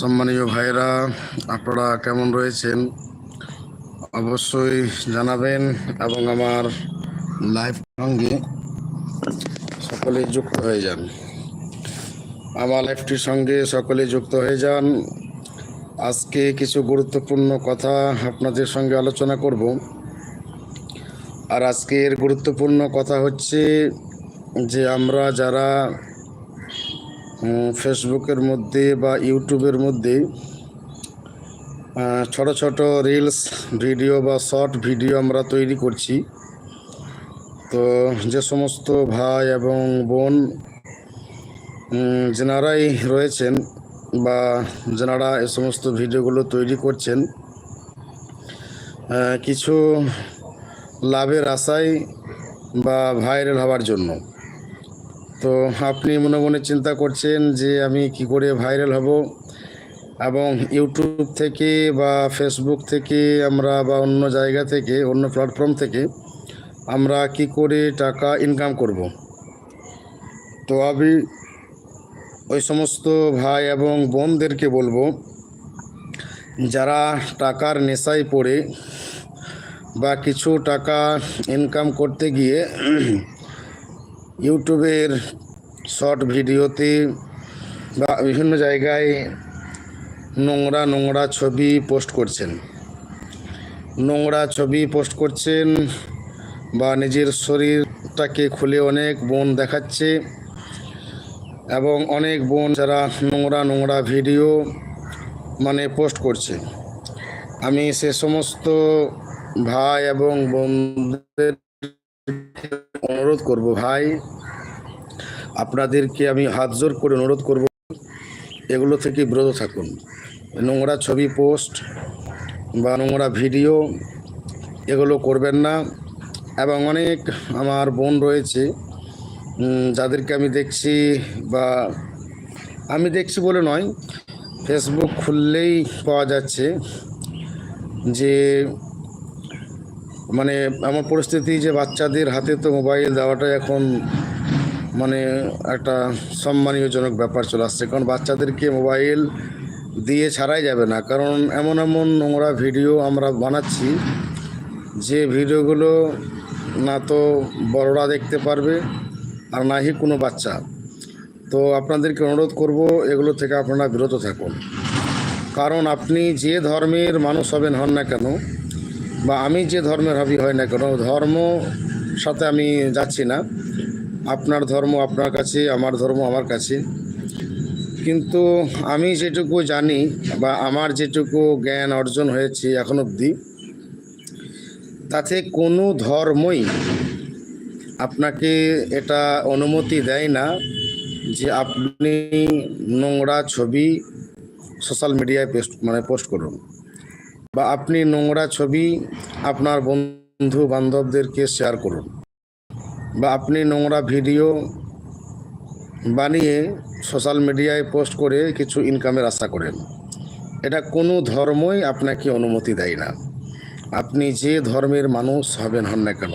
সম্মানীয় ভাইরা আপনারা কেমন রয়েছেন? অবশ্যই জানাবেন এবং আমার লাইভ সঙ্গে সকলে যুক্ত হয়ে যান। আমার লাইফটির সঙ্গে সকলে যুক্ত হয়ে যান। আজকে কিছু গুরুত্বপূর্ণ কথা আপনাদের সঙ্গে আলোচনা করব। আর আজকের গুরুত্বপূর্ণ কথা হচ্ছে যে আমরা যারা ফেসবুকের মধ্যে বা ইউটিউবের মধ্যে ছোট ছোট রিলস ভিডিও বা শর্ট ভিডিও আমরা তৈরি করছি। তো যে সমস্ত ভাই এবং বোন যেনারাই রয়েছেন বা যেনারা এ সমস্ত ভিডিওগুলো তৈরি করছেন কিছু লাভের আশায় বা ভাইরাল হওয়ার জন্য। তো আপনি মনে মনে চিন্তা করছেন যে আমি কি করে ভাইরাল হব? এবং ইউটিউব থেকে বা ফেসবুক থেকে আমরা বা অন্য জায়গা থেকে, অন্য প্ল্যাটফর্ম থেকে আমরা কি করে টাকা ইনকাম করব? তো আমি ওই সমস্ত ভাই এবং বোনদেরকে বলব, যারা টাকার নেশায় পড়ে বা কিছু টাকা ইনকাম করতে গিয়ে ইউটিউবের শর্ট ভিডিওতে বা বিভিন্ন জায়গায় নোংরা নোংরা ছবি পোস্ট করছেন। নোংরা ছবি পোস্ট করছেন বা নিজের শরীরটাকে খুলে অনেক বোন দেখাচ্ছে এবং অনেক বোন যারা নোংরা নোংরা ভিডিও মানে পোস্ট করছে। আমি সে সমস্ত ভাই এবং বোনদের অনুরোধ করব ভাই, আপনাদেরকে আমি হাত জোর করে অনুরোধ করব, এগুলো থেকে বিরত থাকুন। নোংরা ছবি পোস্ট বা নোংরা ভিডিও, এগুলো করবেন না। এবং অনেক আমার বোন রয়েছে যাদেরকে আমি দেখছি বা আমি দেখছি বলে নয় ফেসবুক খুললেই পাওয়া যাচ্ছে যে মানে এমন পরিস্থিতি যে বাচ্চাদের হাতে তো মোবাইল দেওয়াটা এখন মানে একটা সম্মানীয়জনক ব্যাপার চলে আসছে। কারণ বাচ্চাদেরকে মোবাইল দিয়ে ছাড়াই যাবে না। কারণ এমন এমন নোংরা ভিডিও আমরা বানাচ্ছি যে ভিডিওগুলো না তো বড়রা দেখতে পারবে আর নাহি কোনো বাচ্চা। তো আপনাদেরকে অনুরোধ করব এগুলো থেকে আপনারা বিরত থাকুন। কারণ আপনি যে ধর্মের মানুষ হবেন হন না কেন বা আমি যে ধর্মের হবি হয় না কেন, ধর্ম সাথে আমি যাচ্ছি না। আপনার ধর্ম আপনার কাছে, আমার ধর্ম আমার কাছে। কিন্তু আমি যেটুকু জানি বা আমার যেটুকু জ্ঞান অর্জন হয়েছে এখন অবধি, তাতে কোনো ধর্মই আপনাকে এটা অনুমতি দেয় না যে আপনি নোংরা ছবি সোশ্যাল মিডিয়ায় পোস্ট মানে পোস্ট করুন। বা আপনি নোংরা ছবি আপনার বন্ধু বান্ধবদেরকে শেয়ার করুন। বা আপনি নোংরা ভিডিও বানিয়ে সোশ্যাল মিডিয়ায় পোস্ট করে কিছু ইনকামের আশা করেন। এটা কোনো ধর্মই আপনাকে অনুমতি দেয় না। আপনি যে ধর্মের মানুষ হবেন হন না কেন,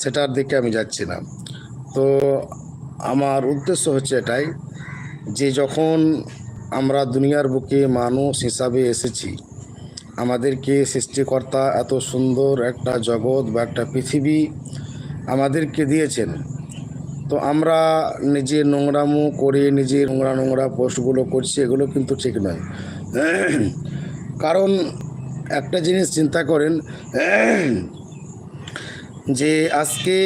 সেটার দিকে আমি যাচ্ছি না। তো আমার উদ্দেশ্য হচ্ছে এটাই যে যখন আমরা দুনিয়ার বুকে মানুষ হিসাবে এসেছি আমাদেরকে সৃষ্টিকর্তা এত সুন্দর একটা জগৎ বা একটা পৃথিবী আমাদেরকে দিয়েছেন। তো আমরা নিজে নোংরামো করে নিজে নোংরা নোংরা পোস্টগুলো করছি, এগুলো কিন্তু ঠিক নয়। কারণ একটা জিনিস চিন্তা করেন, যে আজকে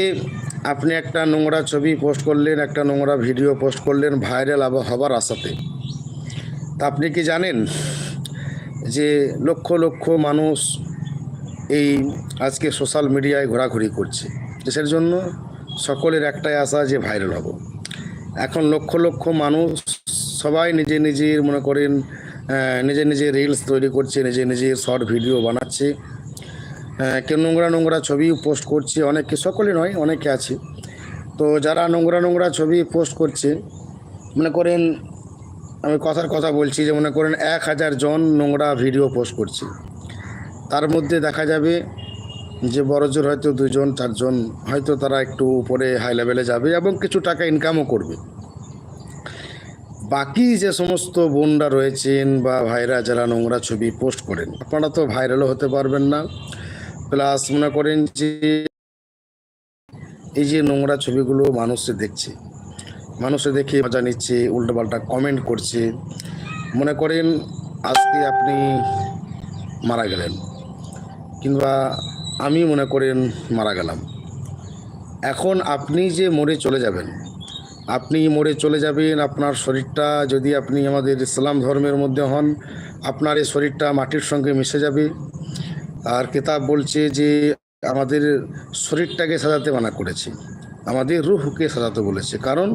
আপনি একটা নোংরা ছবি পোস্ট করলেন, একটা নোংরা ভিডিও পোস্ট করলেন ভাইরাল হবার আশাতে। তা আপনি কি জানেন? যে লক্ষ লক্ষ মানুষ এই আজকে সোশ্যাল মিডিয়ায় ঘোরাঘুরি করছে। দেশের জন্য সকলের একটাই আশা যে ভাইরাল হব। এখন লক্ষ লক্ষ মানুষ সবাই নিজে নিজের মনে করেন নিজে নিজে রিলস তৈরি করছে, নিজে নিজে শর্ট ভিডিও বানাচ্ছে। কেউ নোংরা নোংরা ছবি পোস্ট করছে, অনেকে, সকলে নয়, অনেকে আছে। তো যারা নোংরা নোংরা ছবি পোস্ট করছে, মনে করেন আমি কথার কথা বলছি যে মনে করেন এক হাজার জন নোংরা ভিডিও পোস্ট করছে। তার মধ্যে দেখা যাবে যে বড়জোর হয়তো দুজন, চারজন, হয়তো তারা একটু উপরে হাই লেভেলে যাবে এবং কিছু টাকা ইনকামও করবে। বাকি যে সমস্ত বোনরা রয়েছেন বা ভাইরা যারা নোংরা ছবি পোস্ট করেন, আপনারা তো ভাইরালও হতে পারবেন না। প্লাস মনে করেন যে এই যে নোংরা ছবিগুলো মানুষে দেখছে মানুষে দেখে মজা নিচ্ছে, উল্টোপাল্টা কমেন্ট করছে। মনে করেন, আজকে আপনি মারা গেলেন, কিংবা আমি মনে করেন মারা গেলাম। এখন আপনি যে মরে চলে যাবেন, আপনি মরে চলে যাবেন, আপনার শরীরটা যদি আপনি আমাদের ইসলাম ধর্মের মধ্যে হন, আপনার এই শরীরটা মাটির সঙ্গে মিশে যাবে। আর কিতাব বলছে যে, আমাদের শরীরটাকে সাজাতে মানা করেছে। আমাদের রুহকে সাজাতে বলেছে। কারণ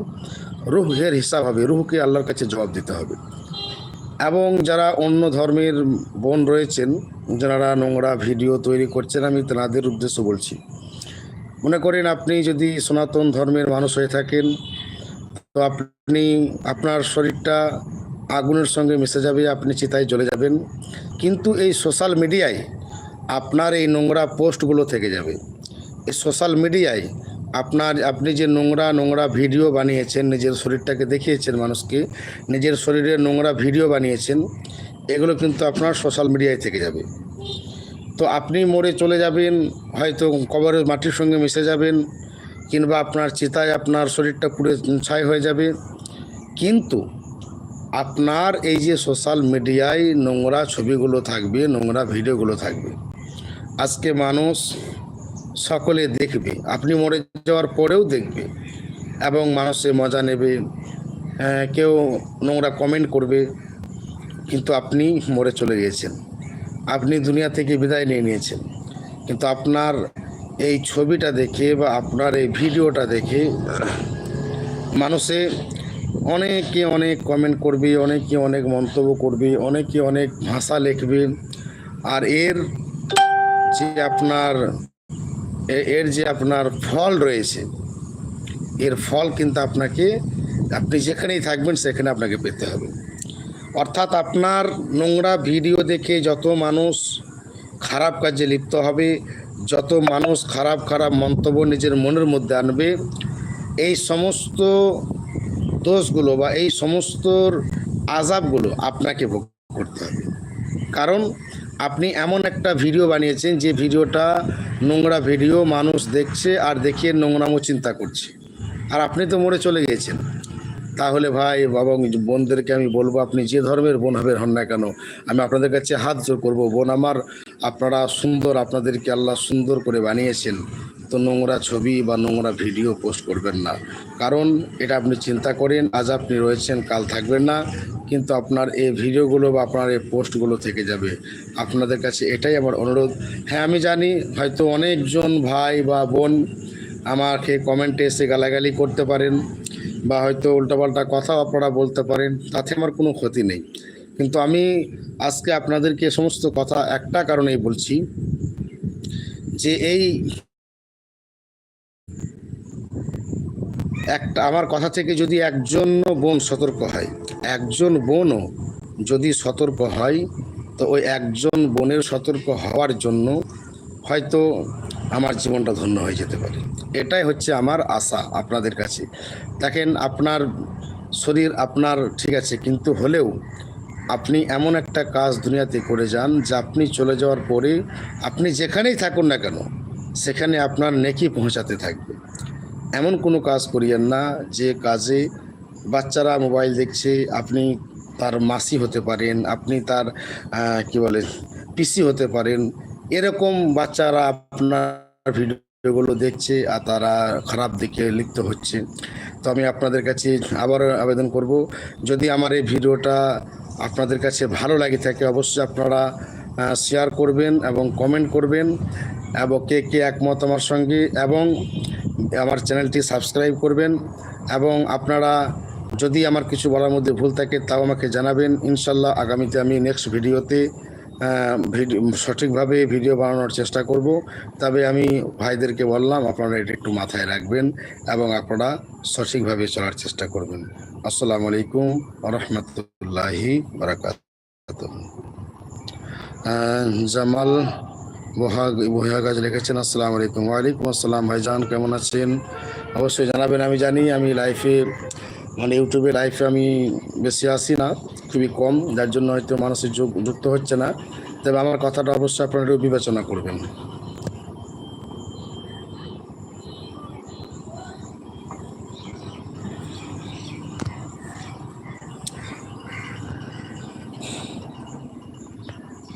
রুহের হিসাব হবে, রুহকে আল্লাহর কাছে জবাব দিতে হবে। এবং যারা অন্য ধর্মের বোন রয়েছেন, যারা নোংরা ভিডিও তৈরি করছেন, আমি তাদের উদ্দেশ্য বলছি। মনে করেন আপনি যদি সনাতন ধর্মের মানুষ হয়ে থাকেন, তো আপনি, আপনার শরীরটা আগুনের সঙ্গে মিশে যাবে, আপনি চিতায় চলে যাবেন। কিন্তু এই সোশ্যাল মিডিয়ায় আপনার এই নোংরা পোস্টগুলো থেকে যাবে। এই সোশ্যাল মিডিয়ায় আপনার, আপনি যে নোংরা নোংরা ভিডিও বানিয়েছেন, নিজের শরীরটাকে দেখিয়েছেন মানুষকে, নিজের শরীরের নোংরা ভিডিও বানিয়েছেন, এগুলো কিন্তু আপনার সোশ্যাল মিডিয়ায় থেকে যাবে। তো আপনি মরে চলে যাবেন, হয়তো কবরের মাটির সঙ্গে মিশে যাবেন, কিংবা আপনার চিতায় আপনার শরীরটা পুড়ে ছাই হয়ে যাবে। কিন্তু আপনার এই যে সোশ্যাল মিডিয়ায় নোংরা ছবিগুলো থাকবে, নোংরা ভিডিওগুলো থাকবে। আজকে মানুষ সকলে দেখবে। আপনি মরে যাওয়ার পরেও দেখবে এবং মানুষে মজা নেবে। হ্যাঁ, কেউ নোংরা কমেন্ট করবে কিন্তু আপনি মরে চলে গিয়েছেন। আপনি দুনিয়া থেকে বিদায় নিয়ে নিয়েছেন। কিন্তু আপনার এই ছবিটা দেখে বা আপনার এই ভিডিওটা দেখে মানুষে অনেকে অনেক কমেন্ট করবে অনেকে অনেক মন্তব্য করবে অনেকে অনেক ভাষা লিখবে। আর এর যে আপনার এর যে আপনার ফল রয়েছে, এর ফল কিন্তু আপনাকে, আপনি যেখানেই থাকবেন সেখানে আপনাকে পেতে হবে। অর্থাৎ আপনার নোংরা ভিডিও দেখে যত মানুষ খারাপ কাজে লিপ্ত হবে, যত মানুষ খারাপ খারাপ মন্তব্য নিজের মনের মধ্যে আনবে, এই সমস্ত দোষগুলো বা এই সমস্ত আজাবগুলো আপনাকে ভোগ করতে হবে। কারণ আপনি এমন একটা ভিডিও বানিয়েছেন যে ভিডিওটা নোংরা ভিডিও, মানুষ দেখছে আর দেখিয়ে নোংরামো চিন্তা করছে। আর আপনি তো মরে চলে গিয়েছেন। তাহলে ভাই, বাবা, বোনদেরকে আমি বলব, আপনি যে ধর্মের বোন হবেন, হন না কেন, আমি আপনাদের কাছে হাত জোর করব। বোন আমার, আপনারা সুন্দর, আপনাদেরকে আল্লাহ সুন্দর করে বানিয়েছেন। তো নোংরা ছবি বা নোংরা ভিডিও পোস্ট করবেন না। কারণ এটা আপনি চিন্তা করেন, আজ আপনি রয়েছেন, কাল থাকবেন না। কিন্তু আপনার এই ভিডিওগুলো বা আপনার এই পোস্টগুলো থেকে যাবে। আপনাদের কাছে এটাই আমার অনুরোধ। হ্যাঁ আমি জানি হয়তো অনেকজন ভাই বা বোন আমাকে কমেন্টে এসে গালাগালি করতে পারেন বা হয়তো উল্টাপাল্টা কথাও আপনারা বলতে পারেন, তাতে আমার কোনো ক্ষতি নেই। কিন্তু আমি আজকে আপনাদেরকে সমস্ত কথা একটা কারণেই বলছি যে এই একটা, আমার কথা থেকে যদি একজন বোন সতর্ক হয়, একজন বোনও যদি সতর্ক হয়, তো ওই একজন বোনের সতর্ক হওয়ার জন্য হয়তো আমার জীবনটা ধন্য হয়ে যেতে পারে। এটাই হচ্ছে আমার আশা আপনাদের কাছে। দেখেন, আপনার শরীর আপনার ঠিক আছে, কিন্তু হলেও আপনি এমন একটা কাজ দুনিয়াতে করে যান যে আপনি চলে যাওয়ার পরে আপনি যেখানেই থাকুন না কেন, সেখানে আপনার নেকি পৌঁছাতে থাকবে। এমন কোনো কাজ করিয়েন না যে কাজে বাচ্চারা মোবাইল দেখছে, আপনি তার মাসি হতে পারেন, আপনি তার কি বলে, পিসি হতে পারেন। এরকম বাচ্চারা আপনার ভিডিওগুলো দেখছে আর তারা খারাপ দিকে লিপ্ত হচ্ছে। তো আমি আপনাদের কাছে আবার আবেদন করব, যদি আমার এই ভিডিওটা আপনাদের কাছে ভালো লাগে থাকে, অবশ্যই আপনারা শেয়ার করবেন এবং কমেন্ট করবেন। এবং কে কে একমত আমার সঙ্গে এবং আমার চ্যানেলটি সাবস্ক্রাইব করবেন এবং আপনারা যদি আমার কিছু বলার মধ্যে ভুল থাকে তাও আমাকে জানাবেন। ইনশাল্লাহ আগামীতে আমি নেক্সট ভিডিওতে ভিডিও সঠিকভাবে ভিডিও বানানোর চেষ্টা করব। তবে আমি ভাইদেরকে বললাম, আপনারা এটা একটু মাথায় রাখবেন এবং আপনারা সঠিকভাবে চলার চেষ্টা করবেন। আসসালামু আলাইকুম রহমতুল্লাহি বারাকাত জামাল বহাগ বহিয়াগাজ লিখেছেন আসসালামু আলাইকুম। ওয়ালাইকুম আসসালাম, ভাইজান, কেমন আছেন? অবশ্যই জানাবেন, আমি জানি আমি লাইফে মানে ইউটিউবে লাইফে আমি বেশি আসি না, খুবই কম, যার জন্য হয়তো মানুষের যুক্ত হচ্ছে না। তবে আমার কথাটা অবশ্যই আপনারা বিবেচনা করবেন।